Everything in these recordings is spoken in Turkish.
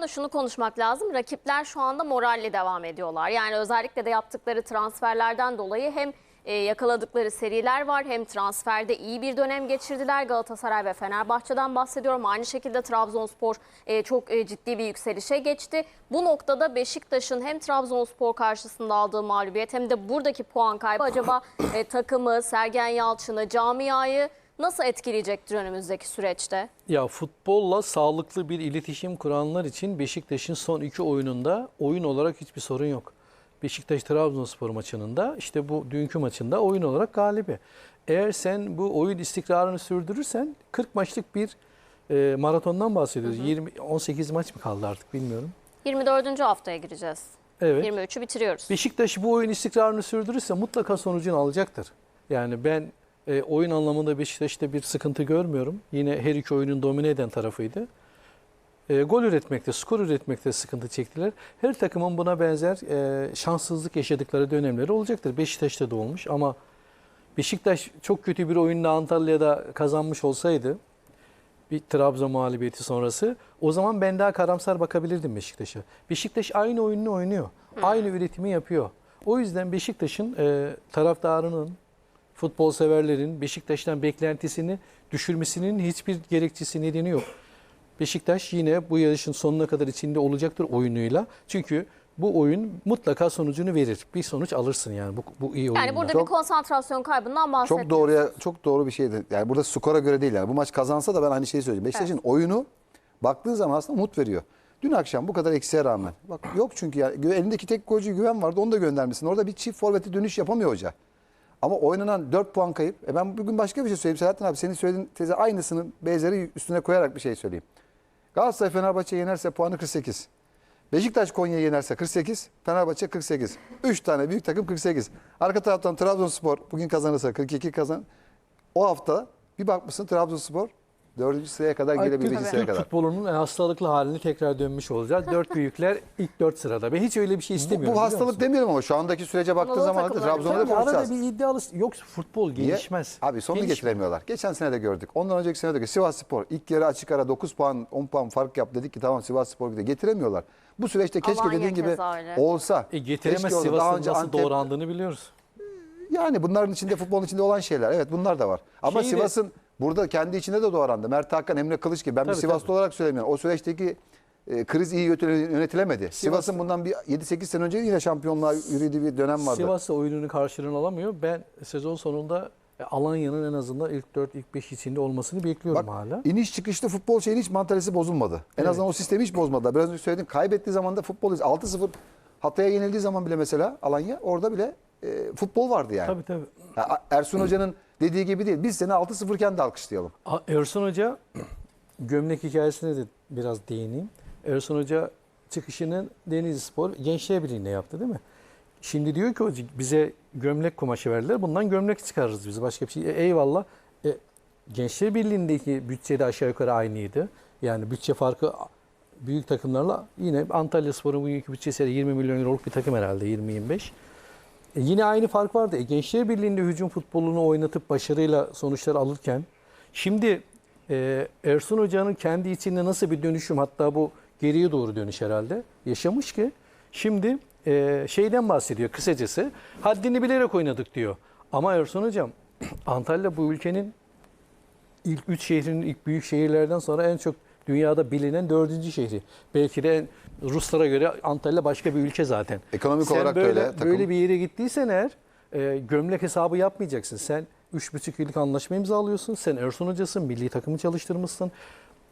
yandan da şunu konuşmak lazım. Rakipler şu anda moralle devam ediyorlar. Yani özellikle de yaptıkları transferlerden dolayı hem e, yakaladıkları seriler var hem transferde iyi bir dönem geçirdiler. Galatasaray ve Fenerbahçe'den bahsediyorum. Aynı şekilde Trabzonspor e, çok e, ciddi bir yükselişe geçti. Bu noktada Beşiktaş'ın hem Trabzonspor karşısında aldığı mağlubiyet hem de buradaki puan kaybı acaba takımı, Sergen Yalçın'ı, camiayı nasıl etkileyecektir önümüzdeki süreçte? Ya futbolla sağlıklı bir iletişim kuranlar için Beşiktaş'ın son iki oyununda oyun olarak hiçbir sorun yok. Beşiktaş Trabzonspor maçının da işte bu dünkü maçında oyun olarak galibi. Eğer sen bu oyun istikrarını sürdürürsen 40 maçlık bir e, maratondan bahsediyoruz. 20 18 maç mı kaldı artık bilmiyorum. 24. haftaya gireceğiz. Evet. 23'ü bitiriyoruz. Beşiktaş bu oyun istikrarını sürdürürse mutlaka sonucunu alacaktır. Yani ben e, oyun anlamında Beşiktaş'ta bir sıkıntı görmüyorum. Yine her iki oyunun domine eden tarafıydı. E, gol üretmekte, skor üretmekte sıkıntı çektiler. Her takımın buna benzer e, şanssızlık yaşadıkları dönemleri olacaktır. Beşiktaş'ta da olmuş ama Beşiktaş çok kötü bir oyunla Antalya'da kazanmış olsaydı bir Trabzon mağlubiyeti sonrası o zaman ben daha karamsar bakabilirdim Beşiktaş'a. Beşiktaş aynı oyununu oynuyor. Aynı üretimi yapıyor. O yüzden Beşiktaş'ın e, taraftarının, futbol severlerin Beşiktaş'tan beklentisini düşürmesinin hiçbir gerekçesi nedeni yok. Beşiktaş yine bu yarışın sonuna kadar içinde olacaktır oyunuyla. Çünkü bu oyun mutlaka sonucunu verir. Bir sonuç alırsın yani bu, bu iyi oyunla. Yani burada Çok- bir konsantrasyon kaybından bahsetmiyoruz. Çok doğruya çok doğru bir şeydi. Yani burada skora göre değil yani. Bu maç kazansa da ben aynı şeyi söyleyeceğim. Beşiktaş'ın oyunu baktığın zaman aslında umut veriyor. Dün akşam bu kadar eksiğe rağmen. Bak yok çünkü yani elindeki tek golcü güven vardı onu da göndermişsin. Orada bir çift forveti dönüş yapamıyor hoca. Ama oynanan 4 puan kayıp. E ben bugün başka bir şey söyleyeyim. Selahattin abi senin söylediğin teze aynısını benzeri üstüne koyarak bir şey söyleyeyim. Galatasaray Fenerbahçe yenerse puanı 48. Beşiktaş Konya'yı yenerse 48, Fenerbahçe 48. 3 tane büyük takım 48. Arka taraftan Trabzonspor bugün kazanırsa 42 kazan. O hafta bir bakmışsın Trabzonspor 4. sıraya kadar Ay, gelebilir 5. Türk, sıraya kadar. futbolunun hastalıklı haline tekrar dönmüş olacağız. Dört büyükler ilk dört sırada. Ben hiç öyle bir şey Bu, istemiyorum. bu biliyor hastalık musun? demiyorum ama şu andaki sürece baktığın Anadolu zaman Trabzon'da da arada bir iddialı yoksa futbol Niye? gelişmez. Abi sonunu Gelişmez. getiremiyorlar. Geçen sene de gördük. Ondan önceki sene de gördük. Sivas Spor ilk yarı açık ara 9 puan 10 puan fark yap dedik ki tamam Sivas Spor gidiyor. Getiremiyorlar. Bu süreçte keşke Alanya dediğin gibi öyle. olsa. E, getiremez Sivas'ın önce nasıl Antep- doğrandığını biliyoruz. Yani bunların içinde futbolun içinde olan şeyler. Evet bunlar da var. Ama Şeyi de- Sivas'ın burada kendi içinde de doğrandı. Mert Hakan, Emre Kılıç gibi. Ben bir Tabii, Sivaslı tabii. olarak söylemiyorum. O süreçteki e, kriz iyi yönetil- yönetilemedi. Sivas'ın bundan bir 7-8 sene önce yine şampiyonluğa yürüdüğü bir dönem vardı. Sivas oyununu karşılığını alamıyor. Ben sezon sonunda e, Alanya'nın en azından ilk 4 ilk 5 içinde olmasını bekliyorum Bak hala. iniş çıkışlı futbol şeyin hiç mantalitesi bozulmadı. En Evet. azından o sistemi hiç bozmadılar. Biraz önce söyledim. Kaybettiği zaman da futbol 6-0 Hatay'a yenildiği zaman bile mesela Alanya orada bile e, futbol vardı yani. Tabii tabii. Ya, Ersun Hoca'nın dediği gibi değil. Biz seni 6-0 iken de alkışlayalım. Ersun Hoca gömlek hikayesine de biraz değineyim. Ersun Hoca çıkışını Denizli Spor Gençler Birliği'nde yaptı değil mi? Şimdi diyor ki hoca bize gömlek kumaşı verdiler. Bundan gömlek çıkarırız biz. Başka bir şey. E, eyvallah. E, Gençler Birliği'ndeki bütçe de aşağı yukarı aynıydı. Yani bütçe farkı büyük takımlarla yine Antalya Spor'un bugünkü bütçesi de 20 milyon euroluk bir takım herhalde 20-25. E, yine aynı fark vardı. E, Gençler Birliği'nde hücum futbolunu oynatıp başarıyla sonuçlar alırken şimdi e, Ersun Hoca'nın kendi içinde nasıl bir dönüşüm hatta bu geriye doğru dönüş herhalde yaşamış ki şimdi e, şeyden bahsediyor kısacası haddini bilerek oynadık diyor. Ama Ersun Hocam Antalya bu ülkenin ilk üç şehrinin ilk büyük şehirlerden sonra en çok dünyada bilinen dördüncü şehri. Belki de Ruslara göre Antalya başka bir ülke zaten. Ekonomik Sen olarak da böyle, öyle, takım. Böyle bir yere gittiysen eğer e, gömlek hesabı yapmayacaksın. Sen 3,5 yıllık anlaşma imzalıyorsun. Sen Ersun Hoca'sın, milli takımı çalıştırmışsın.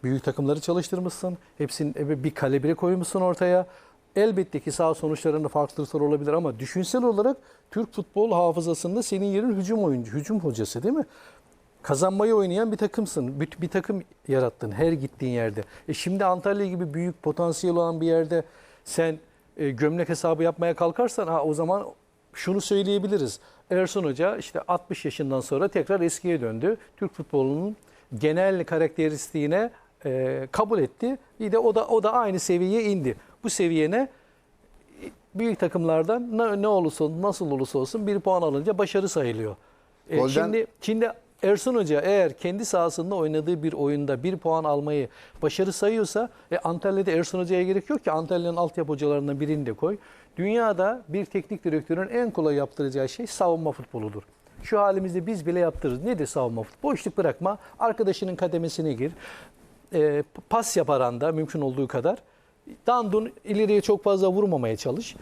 Büyük takımları çalıştırmışsın. Hepsinin e, bir kalibre koymuşsun ortaya. Elbette ki sağ sonuçlarında farklılıklar olabilir ama düşünsel olarak Türk futbol hafızasında senin yerin hücum oyuncu, hücum hocası değil mi? Kazanmayı oynayan bir takımsın. Bir, bir takım yarattın her gittiğin yerde. E şimdi Antalya gibi büyük potansiyel olan bir yerde sen e, gömlek hesabı yapmaya kalkarsan ha o zaman şunu söyleyebiliriz. Ersun Hoca işte 60 yaşından sonra tekrar eskiye döndü. Türk futbolunun genel karakteristiğine e, kabul etti. Bir de o da o da aynı seviyeye indi. Bu seviyene büyük takımlardan ne, ne olursa nasıl olursa olsun bir puan alınca başarı sayılıyor. E, Golden- şimdi şimdi Ersun Hoca eğer kendi sahasında oynadığı bir oyunda bir puan almayı başarı sayıyorsa e, Antalya'da Ersun Hoca'ya gerek yok ki Antalya'nın altyapı hocalarından birini de koy. Dünyada bir teknik direktörün en kolay yaptıracağı şey savunma futboludur. Şu halimizde biz bile yaptırırız. Nedir savunma futbolu? Boşluk bırakma, arkadaşının kademesine gir, e, pas yapar anda mümkün olduğu kadar. Dandun ileriye çok fazla vurmamaya çalış.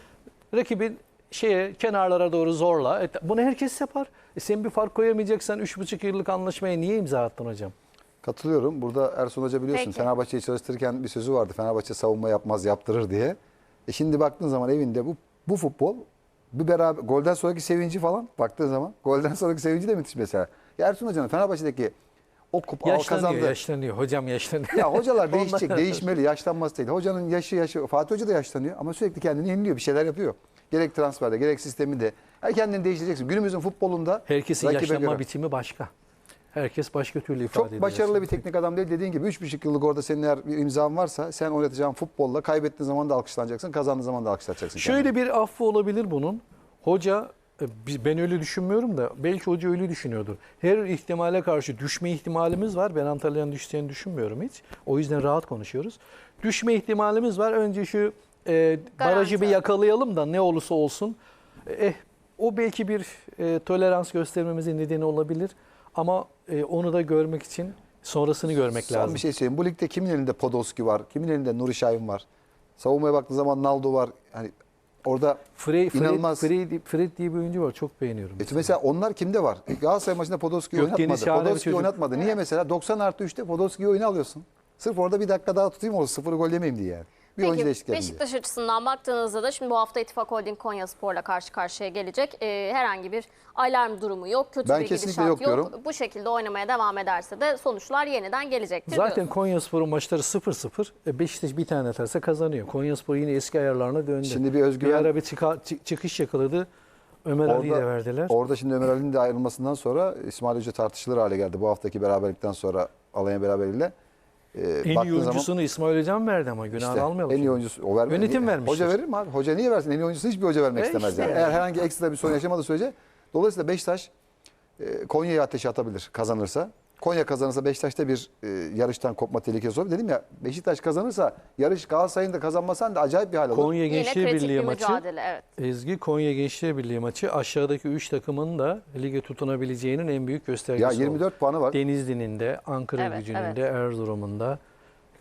Rakibin şeye kenarlara doğru zorla. E, bunu herkes yapar. E, sen bir fark koyamayacaksan 3,5 yıllık anlaşmaya niye imza attın hocam? Katılıyorum. Burada Ersun Hoca biliyorsun Peki. Fenerbahçe'yi çalıştırırken bir sözü vardı. Fenerbahçe savunma yapmaz yaptırır diye. E şimdi baktığın zaman evinde bu bu futbol bir beraber golden sonraki sevinci falan baktığın zaman golden sonraki sevinci de müthiş mesela. Ya Ersun Hoca'nın Fenerbahçe'deki o kupa Yaşlanıyor, kazandı. yaşlanıyor. Hocam yaşlanıyor. Ya hocalar değişecek, değişmeli, yaşlanması değil. Hocanın yaşı yaşı, Fatih Hoca da yaşlanıyor ama sürekli kendini yeniliyor, bir şeyler yapıyor. Gerek transferde, gerek sisteminde. Her kendini değiştireceksin. Günümüzün futbolunda Herkesin yaşlanma göre. biçimi başka. Herkes başka türlü ifade ediyor. Çok başarılı bir teknik adam değil. Dediğin gibi 3,5 yıllık orada senin eğer bir imzan varsa sen oynatacağın futbolla kaybettiğin zaman da alkışlanacaksın, kazandığın zaman da alkışlanacaksın. kendini. Şöyle bir affı olabilir bunun. Hoca e, ben öyle düşünmüyorum da belki hoca öyle düşünüyordur. Her ihtimale karşı düşme ihtimalimiz var. Ben Antalya'nın düşeceğini düşünmüyorum hiç. O yüzden rahat konuşuyoruz. Düşme ihtimalimiz var. Önce şu e, barajı bir yakalayalım da ne olursa olsun. Eh, o belki bir e, tolerans göstermemizin nedeni olabilir. Ama e, onu da görmek için sonrasını görmek Son lazım. bir şey söyleyeyim. Bu ligde kimin elinde Podolski var, kimin elinde Nuri Şahin var. Savunmaya baktığın zaman Naldo var. Hani orada Fred, Fred, İnanılmaz. Fred, Fred diye bir oyuncu var. Çok beğeniyorum. E mesela onlar kimde var? E, Galatasaray maçında Podolski'yi oynatmadı. çocuk. oynatmadı. Niye mesela? 90 artı 3'te Podolski'yi oyuna alıyorsun. Sırf orada bir dakika daha tutayım o sıfır gol yemeyeyim diye yani. Bir oyuncu Peki değişikliği yapayım diye. Beşiktaş açısından baktığınızda da şimdi bu hafta İttifak Holding Konya Spor'la karşı karşıya gelecek. Ee, herhangi bir alarm durumu yok. Kötü Ben bir kesinlikle yok yok. diyorum. Bu şekilde oynamaya devam ederse de sonuçlar yeniden gelecektir Zaten diyorsun. Konyaspor'un maçları 0-0. E, Beşiktaş bir tane atarsa kazanıyor. Konyaspor yine eski ayarlarına döndü. Şimdi bir özgüven- Bir ara bir çıka- çı- çıkış yakaladı. Ömer Ali'yi de verdiler. Orada şimdi Ömer Ali'nin de ayrılmasından sonra İsmail Hoca tartışılır hale geldi. Bu haftaki beraberlikten sonra Alanya beraberiyle. Ee, en iyi baktığın zaman oyuncusunu İsmail Hocam verdi ama günahını işte almayalım. en iyi oyuncusu o vermez. Yönetim Niye- vermiştir. Hoca verir mi abi? Hoca niye versin? En iyi oyuncusu hiçbir hoca vermek E istemez işte yani. yani. Eğer herhangi ekstra bir sorun yaşamadığı sürece dolayısıyla Beşiktaş e, Konya'ya ateşe atabilir kazanırsa. Konya kazanırsa Beşiktaş'ta bir e, yarıştan kopma tehlikesi olur. Dedim ya Beşiktaş kazanırsa yarış Galatasaray'ın da kazanmasan da acayip bir hal olur. Konya Yine Gençler kritik Birliği bir maçı. mücadele evet. Ezgi Konya Gençler Birliği maçı aşağıdaki 3 takımın da lige tutunabileceğinin en büyük göstergesi ya oldu. 24 puanı var. Denizli'nin de, Ankara Evet, gücünün evet. de, Erzurum'un da,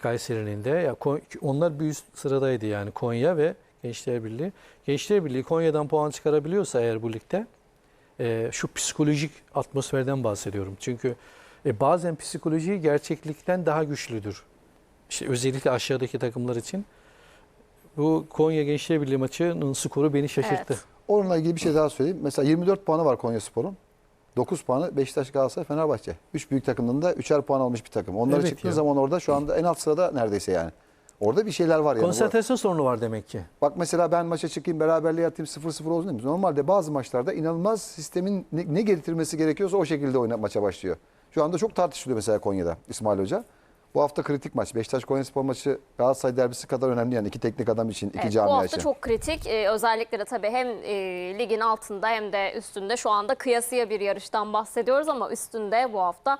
Kayseri'nin de. Ya Kon- onlar bir üst sıradaydı yani Konya ve Gençler Birliği. Gençler Birliği Konya'dan puan çıkarabiliyorsa eğer bu ligde e, şu psikolojik atmosferden bahsediyorum. Çünkü e, bazen psikoloji gerçeklikten daha güçlüdür. İşte özellikle aşağıdaki takımlar için. Bu Konya Gençler Birliği maçının skoru beni şaşırttı. Evet. Onunla ilgili bir şey daha söyleyeyim. Mesela 24 puanı var Konyaspor'un. 9 puanı Beşiktaş, Galatasaray, Fenerbahçe. 3 büyük takımdan da 3'er puan almış bir takım. Onlara Evet çıktığı ya. zaman orada şu anda en alt sırada neredeyse yani. Orada bir şeyler var yani. Konsantrasyon sorunu var demek ki. Bak mesela ben maça çıkayım beraberliğe atayım 0-0 olsun değil mi? Normalde bazı maçlarda inanılmaz sistemin ne, ne getirmesi gerekiyorsa o şekilde oyna, maça başlıyor. Şu anda çok tartışılıyor mesela Konya'da İsmail Hoca. Bu hafta kritik maç. Beşiktaş Konyaspor maçı Galatasaray derbisi kadar önemli yani iki teknik adam için, iki Evet, bu camia hafta için. çok kritik. Ee, özellikle de tabii hem e, ligin altında hem de üstünde şu anda kıyasıya bir yarıştan bahsediyoruz ama üstünde bu hafta